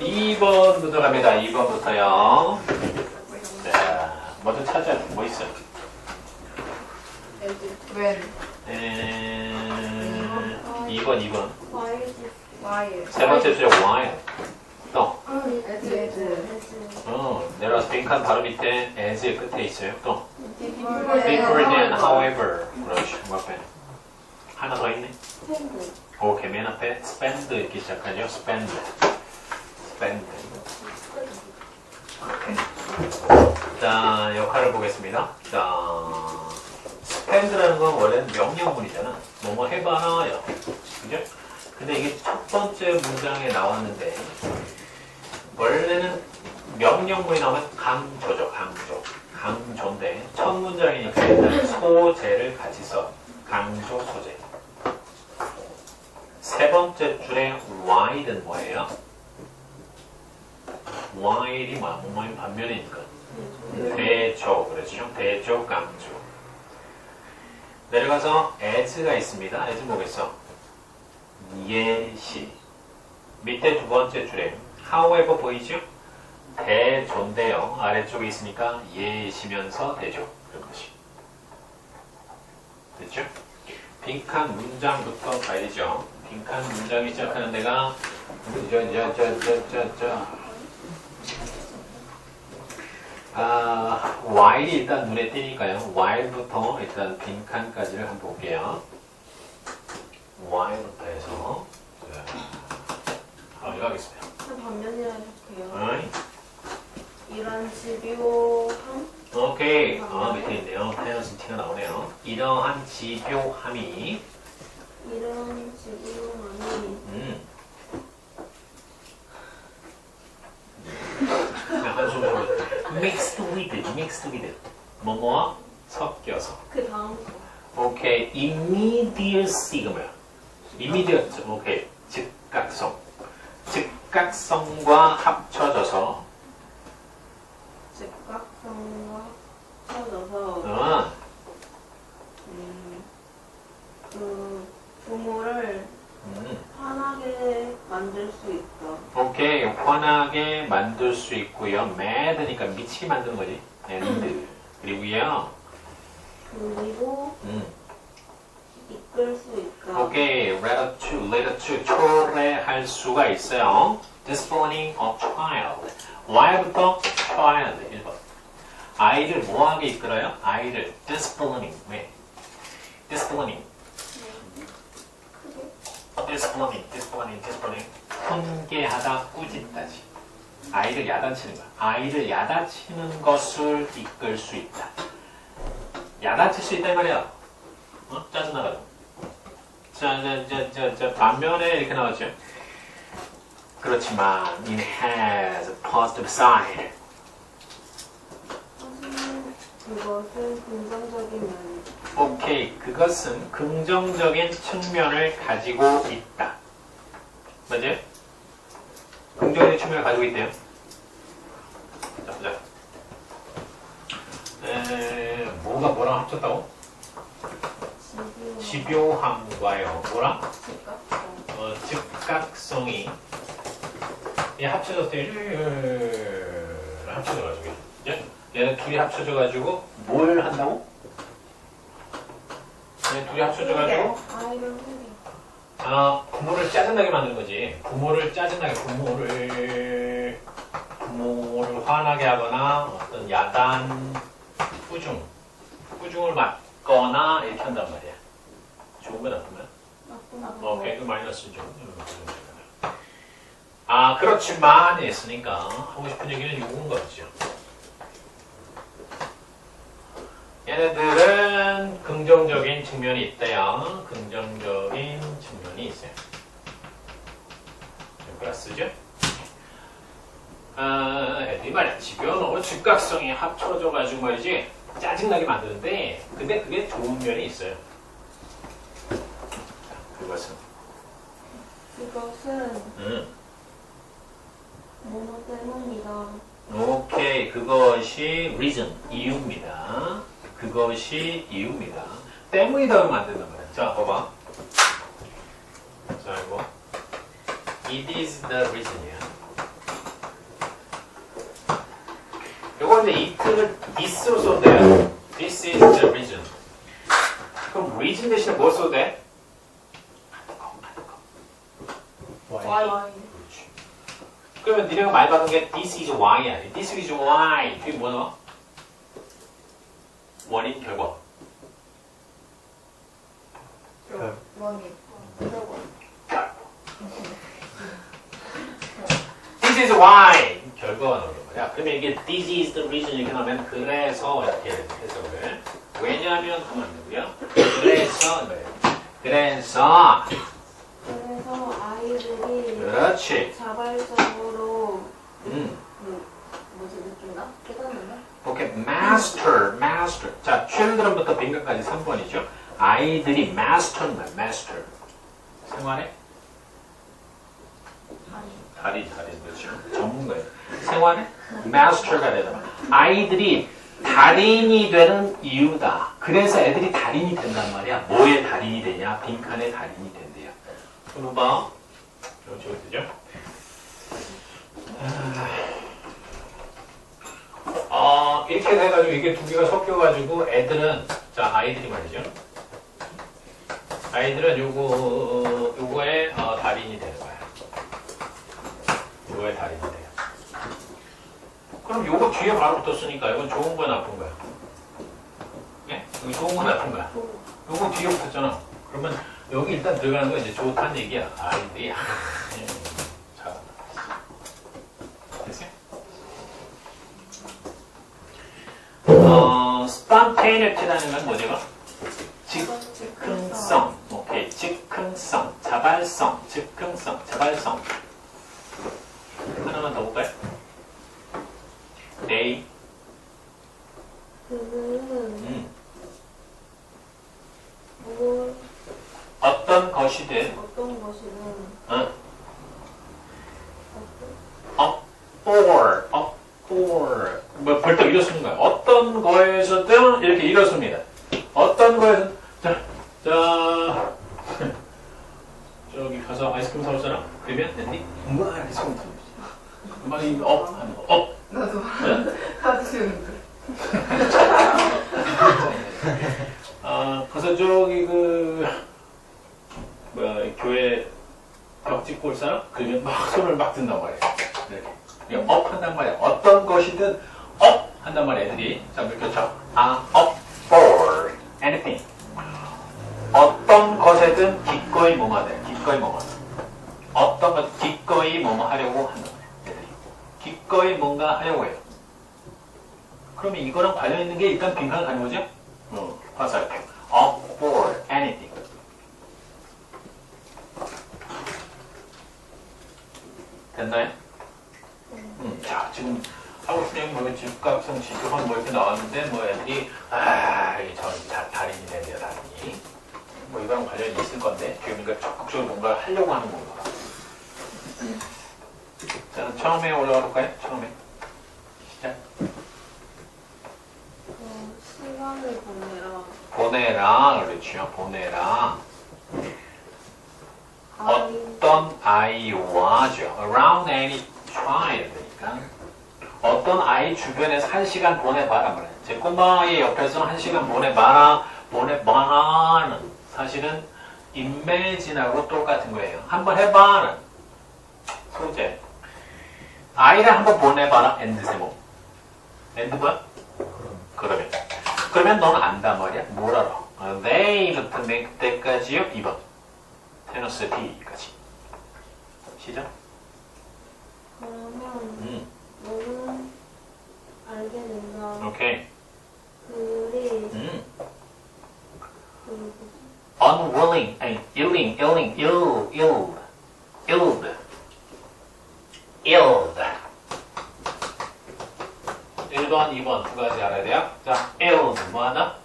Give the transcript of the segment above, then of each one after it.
2번부터 갑니다. 2번부터요. 자, 먼저 찾아. 뭐 있어? when 에... 2번, 2번. while 세 번째 주제 while. 또, as as 어, 내려와서 빈칸 바로 밑에 as의 끝에 있어요. 또, then, then however. 그렇지. 그 앞에. 하나 더 있네. 오케이, 맨 앞에 spend 이렇게 시작하죠. spend. 오케이. 자, 역할을 보겠습니다. 자, spend라는 건 원래는 명령문이잖아. 뭐뭐 해봐라요. 그죠? 근데 이게 첫 번째 문장에 나왔는데, 원래는 명령문이 나오면 강조죠, 강조. 강조인데, 첫 문장이니까 일단 소재를 같이 써. 강조 소재. 세 번째 줄에 while은 뭐예요? While이 뭐야? 뭐뭐의 반면이니까. 대조, 그렇죠? 대조, 강조. 내려가서 as가 있습니다. as 뭐겠어? 예시. 밑에 두 번째 줄에 however 보이죠? 대조인데요. 아래쪽에 있으니까 예시면서 대조. 그런 것이. 됐죠? 빈칸 문장부터 가야 되죠. 빈칸 문장이 시작하는 데가 저, 저, 저, 저, 저, 저. 아, while이 일단 눈에 띄니까요. while부터 일단 빈칸까지를 한번 볼게요. while부터 해서 자, 한번 가겠습니다. 반면이라 해석해요. 어이? 이런 집요함? 오케이. 어, 밑에 있네요. 페너스 티가 나오네요. 이러한 집요함이 이런 집요함이 음. 약간 좀 mixed with, mixed with. 뭐뭐와 섞여서. 그 다음 거. 오케이. immediacy 뭐야? immediate. 오케이. 즉각성. 즉각성과 합쳐져서 즉각성과 쳐져서 어, 음, 그 부모를 음. 화나게 만들 수 있다. 오케이. 환하게 만들 수 있고요. mad니까 미치게 만드는 거지. and. 그리고요. 그리고 음. 이끌 수 있다. 오케이, letter to, letter to, 초래할 수가 있어요. disciplining a child. Y부터 child, 1번. 아이를 뭐하게 이끌어요? 아이를 disciplining, 왜? disciplining, disciplining, disciplining, disciplining. 훈계하다, 꾸짖다지. 아이를 야단치는 거야. 아이를 야단치는 것을 이끌 수 있다. 야단칠 수 있다 이 말이야. 어? 짜증나가지고. 자, 자, 자, 자, 자, 반면에 이렇게 나왔죠. 그렇지만 it has a positive side. 그것은 긍정적인 면이 오케이, 그것은 긍정적인 측면을 가지고 있다. 맞아요? 긍정적인 측면을 가지고 있대요. 자, 보자. 에, 뭐가 뭐랑 합쳤다고? 집요 집요함과요. 뭐랑? 즉각성 어, 즉각성이 얘 합쳐졌어요. 예, 합쳐져가지고 예? 얘는 둘이 합쳐져가지고 뭘 한다고? 얘 둘이 합쳐져가지고 아 부모를 짜증나게 만드는 거지. 부모를 짜증나게 부모를 부모를 화나게 하거나 어떤 야단 꾸중 꾸중을 맞거나 이렇게 한단 말이야. 좋은 거? 나쁜 어, 거 개그 마이너스죠. 아, 그렇지만 했으니까 하고 싶은 얘기는 이건 거죠. 얘네들은 긍정적인 측면이 있대요. 긍정적인 측면이 있어요. 플러스죠? 아, 이 말이야. 집요하고 즉각성이 합쳐져가지고 말이지. 짜증나게 만드는데, 근데 그게 좋은 면이 있어요. 그것은. 그것은 음. 뭐뭐 때문이다. 오케이, 그것이 reason, 이유입니다. 그것이 이유입니다. 때문이다 그러면 안 된단 말이야. 자, 봐봐. 자 이거 it is the reason이야 요거 이제 it를 this로 써도 돼요 this is the reason 그럼 reason 대신에 뭘 써도 돼? why 그러면 니네가 많이 받은 게 this is why 아니 this is why 그게 뭐 나와? 원인 결과 그, 원인 This is why 결과가 나오는 거야. 그러면 이게 this is the reason 이렇게 나오면 그래서 이렇게 해석을 왜냐하면 하면 안 되고요. 그래서 네. 그래서 그래서 아이들이 그렇지. 자발적으로 음. 그 뭐지 느낀다? 깨닫는다? 오케이 master master 자 children부터 빈칸까지 3번이죠. 아이들이 master는 뭐야? master 생활에 달인 달인 그렇죠. 전문가예요. 생활에 master가 되잖아. 아이들이 달인이 되는 이유다. 그래서 애들이 달인이 된단 말이야. 뭐의 달인이 되냐? 빈칸의 달인이 된대요. 손 봐. 이렇게 되죠? 어, 이렇게 해가지고 이게 두 개가 섞여가지고 애들은 자 아이들이 말이죠. 아이들은 요거 요거의 어, 달인이 되는. 요거의 돼요. 그럼 요거 뒤에 바로 붙었으니까 이건 좋은 거야 나쁜 거야? 예? 이거 좋은 거야 나쁜 거야? 요거 뒤에 붙었잖아. 그러면 여기 일단 들어가는 건 이제 좋다는 얘기야. 아, 음, 자, 됐어요? 어, spontaneity라는 건 뭐죠? 즉흥성. 오케이. 즉흥성. 자발성. 즉흥성. 자발성. 하나만 더 볼까요? 네. 그는 음. 뭘 어떤 것이든 어떤 것이든 어, 어떤 or, 어, or 뭐 벌떡 일어서는 거야. 어떤 거에서든 이렇게 일어섭니다. 어떤 거에서 자, 자 저기 가서 아이스크림 사오잖아. 그러면 앤디 막 이렇게 손 막이 업 하는 거. 업. 나도 네? 하드는데. 아, 가서 저기 그 뭐야 이 교회 벽 찍고 올 사람? 그러면 막 손을 막 든단 말이야. 이렇게. 이거 업 한단 말이야. 어떤 것이든 업 한단 말이야, 애들이. 자, 쳐. 아, up for anything. 어떤 것에든 기꺼이 뭐뭐 돼. 기꺼이 뭐뭐 돼. 어떤 것 기꺼이 뭐뭐 하려고. 애들이. 기꺼이 뭔가 하려고 해요. 그러면 이거랑 관련 있는 게 일단 빈칸 가는 거죠? 어, 화살. up for anything. 됐나요? 음, 자, 지금 하고 싶은 뭐 집값은 지급은 뭐 이렇게 나왔는데 뭐 애들이 아, 저 다, 달인이. 뭐 이거랑 관련이 있을 건데 교육이가 적극적으로 뭔가 하려고 하는 건가. 자, 처음에 올라가 볼까요? 처음에. 시작. 그 시간을 보내라 보내라, 그렇죠. 보내라. 어떤 아이와죠. Around any child니까 어떤 아이 주변에서 한 시간 보내봐라 말이야. 제 꼬마의 옆에서 한 시간 보내봐라, 보내봐라는 사실은 imagina하고 똑같은 거예요. 한번 해봐는 소재. 아이를 한번 보내봐라. 엔드 세모. 엔드 뭐야? 그러면. 그러면 너는 안단 말이야. 뭘 알아? 어, they부터 낼 때까지요. 2번. 테너스 D까지. 시작. 그러면 음, 너는 알게 된다 오케이. 그들이 음. unwilling, 아니, illing, illing, ill, ill, illed, illed. 1번, 2번 두 가지 알아야 돼요. 자, illed, 뭐 하나?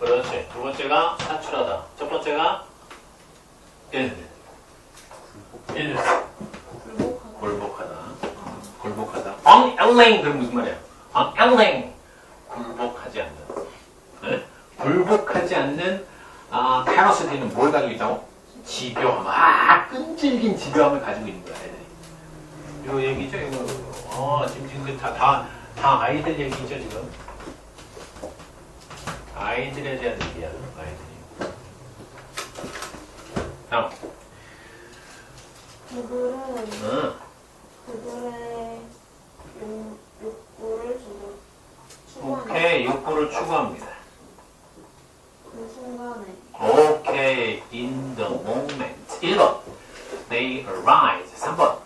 그렇지. 두 번째가 사출하다. 첫 번째가 illed, 불복하다 굴복하다. 굴복하다. unwilling, 그럼 무슨 말이야? unwilling, 굴복하지 않는. 네? 굴복하지 않는 아, 테너스티는 뭘 가지고 있다고? 집요함. 아, 끈질긴 집요함을 가지고 있는 거야, 애들이. 요 얘기죠, 이거. 어, 지금 지금 다, 다, 다 아이들 얘기죠, 지금. 아이들에 대한 얘기야, 아이들이. 다음. 그들은 응. 그들의 욕, 욕구를 주고 추구하는 오케이, 욕구를 추구합니다. 그 순간에 오케이, in the moment. 1번. They arise. 3번.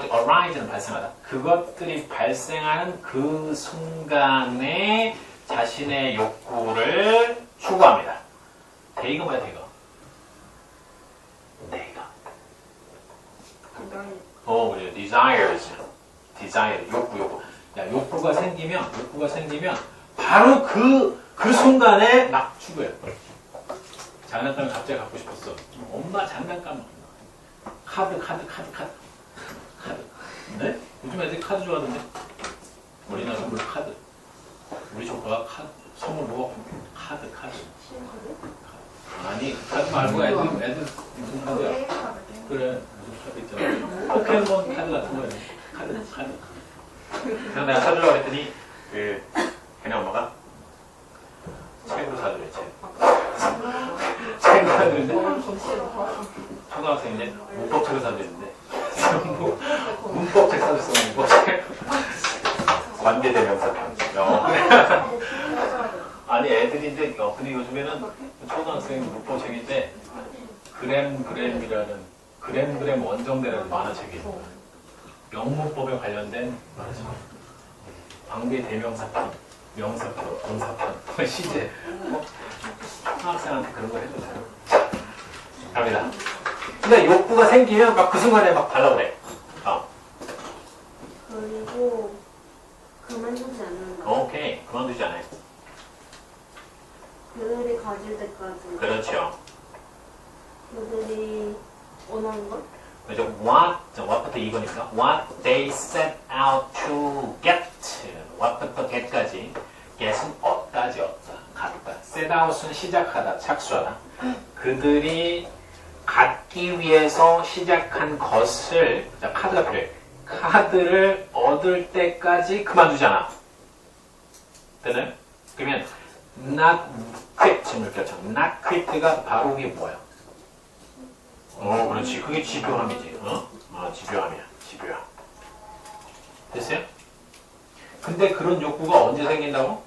그것, arise는 발생하다. 그것들이 발생하는 그 순간에 자신의 욕구를 추구합니다. 대이가 뭐야? 대이가. 그다음에 어, 그래. desires. desire. 욕구, 욕구. 야, 욕구가 생기면, 욕구가 생기면, 바로 그, 그 순간에 막 추구해. 장난감을 갑자기 갖고 싶었어. 엄마 장난감. 카드, 카드, 카드, 카드. 네? 요즘 애들이 카드 좋아하던데? 어린아이 선물 카드. 우리 조카가 카드, 선물 뭐? 카드, 카드. 아니, 그 카드 말고 애들, 애들 무슨 카드야? 그래 무슨 카드 있잖아 포켓몬 카드 같은 거예요 카드 카드 그래서 내가 사주려고 했더니 그 걔네 엄마가 책으로 사주래 책 책으로 사주는데 초등학생인데 문법 책을 사주는데 문법책 사줬어 문법책 관계대명사편 어. 아니 애들인데 어, 근데 요즘에는 초등학생 문법책인데 그램 그램이라는 그램 그램 원정대라는 만화책이 있어요. 영문법에 관련된 만화책. 방배 대명사편, 명사편, 동사편, 시제. 뭐, 초등학생한테 그런 거 해주세요. 자, 갑니다. 근데 욕구가 생기면 막 그 순간에 막 달라오래. 어, 그리고 그만두지 않는다. 오케이. 그만두지 않아요. 그들이 가질 때까지 그렇죠. 그들이 원하는 것? 그죠? What, 자, what부터 2번입니다. What they set out to get. what부터 get까지. get은 얻다지 얻다. 갖다. set out은 시작하다, 착수하다. 그들이 갖기 위해서 시작한 것을, 자, 카드가 필요해. 카드를 얻을 때까지 그만두잖아. 되나요? 그러면 not quit 물결처 not quit가 바로 이게 뭐야? 어, 그렇지. 그게 집요함이지. 어? 아, 집요함이야. 집요함. 됐어요? 근데 그런 욕구가 언제 생긴다고?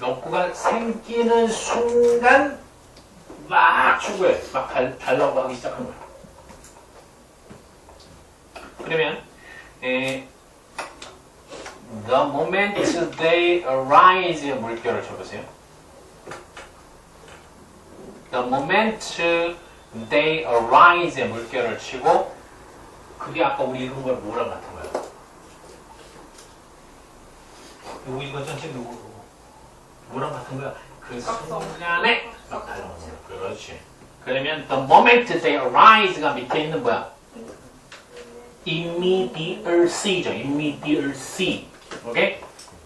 욕구가 생기는 순간 막 추구해. 막 달, 달라고 하기 시작한 거야. 그러면 에, The moment they arise 물결을 쳐보세요. The moment they arise 물결을 치고 그게 아까 우리 읽은 걸 뭐랑 같은 거야? 누구 읽은 전체 누구? 뭐랑 같은 거야? 그 순간에 막 달라오는 거야. 그렇지. 그러면 the moment they arise가 밑에 있는 뭐야? immediacy죠. immediacy. 오케이?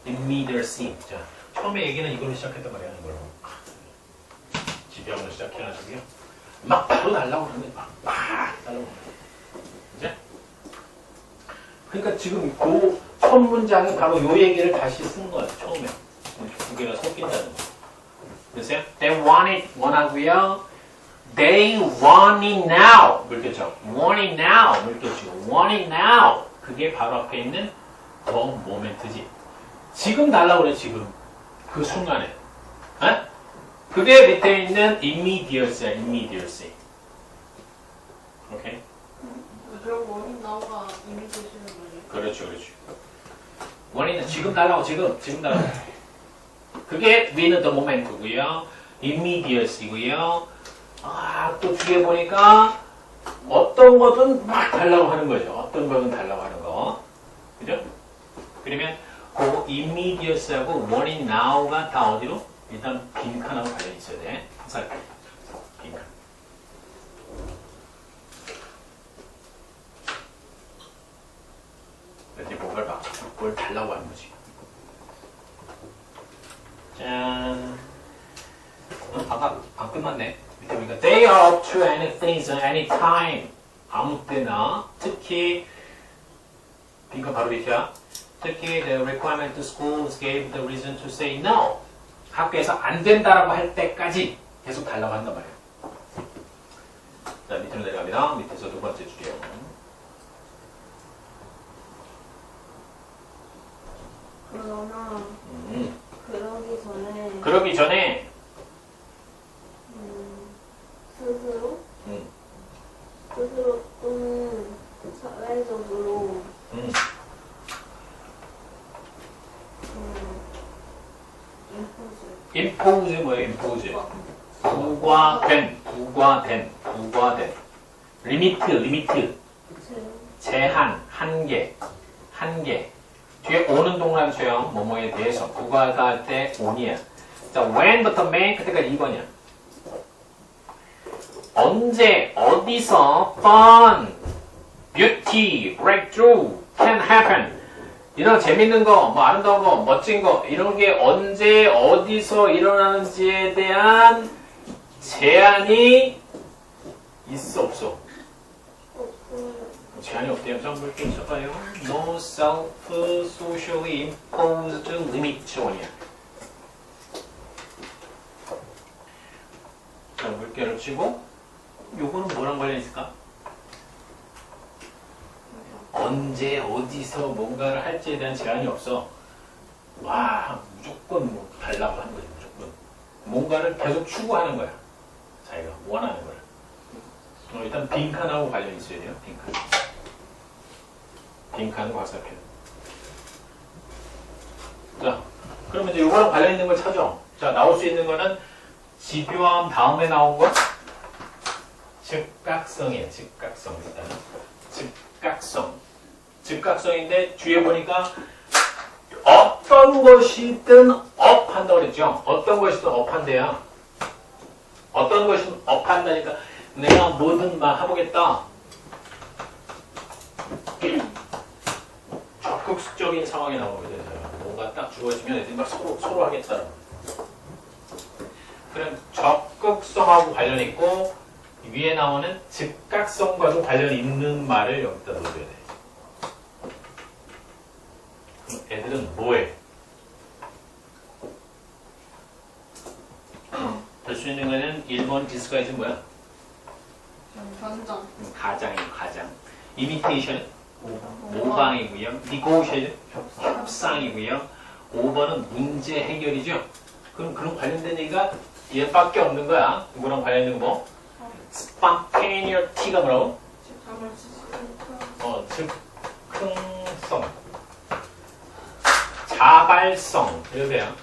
immediacy. 자, 처음에 얘기는 이걸로 시작했단 말이야. 이걸로. 지병으로 시작해가지고요. 막 바로 날라오는 거야. 막, 막 거야. 이제? 그러니까 지금 그첫 문장이 바로 요 얘기를 다시 쓴 거야. 처음에. 두 개가 섞인다는 거. 그래서요? They want it, 원하고요. They want it now. 물겠죠? Want it now. 물겠죠? Want it now. 그게 바로 앞에 있는 더 모멘트지. 지금 달라고 그래, 지금. 그 순간에. 에? 그게 밑에 있는 immediacy야, immediacy. 오케이? 그럼 원인 나오가 이미 되시는 거예요? 그렇죠, 그렇죠. 원인은 지금 달라고, 지금, 지금 달라고. 그게 위는 the moment고요. immediacy고요. 아, 또 뒤에 보니까 어떤 거든 막 달라고 하는 거죠. 어떤 거든 달라고 하는 거. 그죠? 그러면 그 immediacy하고 원인 now가 다 어디로? 일단 빈칸하고 관련이 있어야 돼. 항상 빈칸. 이제 뭔가를 막, 뭘 달라고 하는 거지. 짠. 어, 아까 안 끝났네. 밑에 보니까 they are up to anything, so anytime. 아무 때나 특히 빈칸 바로 밑이야. 특히 the requirement to schools gave the reason to say no. 학교에서 안 된다라고 할 때까지 계속 달라고 한단 말이에요. 자, 밑으로 내려갑니다. 밑에서 두 번째 줄이에요. 그러나 음. 그러기 전에 그러기 전에 음, 스스로 음. 스스로 또는 사회적으로 음. 음, 임포즈 impose 뭐예요? impose. 부과된, 부과된, 부과된. 리미트, 리미트. 제한, 한계, 한계. 뒤에 오는 소형, 뭐뭐에 대해서. 부과가 할때 on이야. 자, when부터 may, 그때까지 2번이야. 언제, 어디서, fun, beauty, breakthrough, can happen. 이런 재밌는 거, 뭐 아름다운 거, 멋진 거, 이런 게 언제, 어디서 일어나는지에 대한 제한이 있어, 없어? 제한이 없대요. 좀 볼게 있어봐요. No self-socially imposed limitation. 자, 물개를 치고 요거는 뭐랑 관련 있을까? 언제 어디서 뭔가를 할지에 대한 제한이 없어. 와 무조건 뭐 달라고 하는 거지 무조건. 뭔가를 계속 추구하는 거야. 자기가 원하는 걸. 어, 일단 빈칸하고 관련이 있어야 돼요. 빈칸. 빈칸 과사표. 자, 그러면 이제 이거랑 관련 있는 걸 찾아. 자, 나올 수 있는 거는 집요함 다음에 나온 거 즉각성이에요. 즉각성 일단은. 즉각성. 즉각성인데 뒤에 보니까 어떤 것이든 업한다고 그랬죠. 어떤 것이든 업한대야. 어떤 것이든 업한다니까 내가 뭐든 막 해보겠다. 적극적인 상황이 나오거든. 뭔가 딱 주어지면 애들이 막 서로, 서로 하겠다. 그럼 적극성하고 관련 있고 위에 나오는 즉각성과도 관련 있는 말을 여기다 넣어줘야 돼. 그럼 애들은 뭐해? 될수 있는 거는 1번 디스가이즈 뭐야? 견장. 음, 가장이에요, 가장. 이미테이션은 모방이고요. 니고시는 협상이고요. 5번은 문제 해결이죠. 그럼 그런 관련된 얘기가 얘밖에 없는 거야. 이거랑 관련된 거 뭐? spontaneity가 뭐라고? 어, 즉흥성, 자발성 이래요.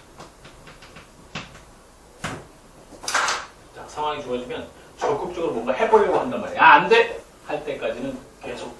자, 상황이 주어지면 적극적으로 뭔가 해보려고 한단 말이야. 야, 안 돼! 할 때까지는 계속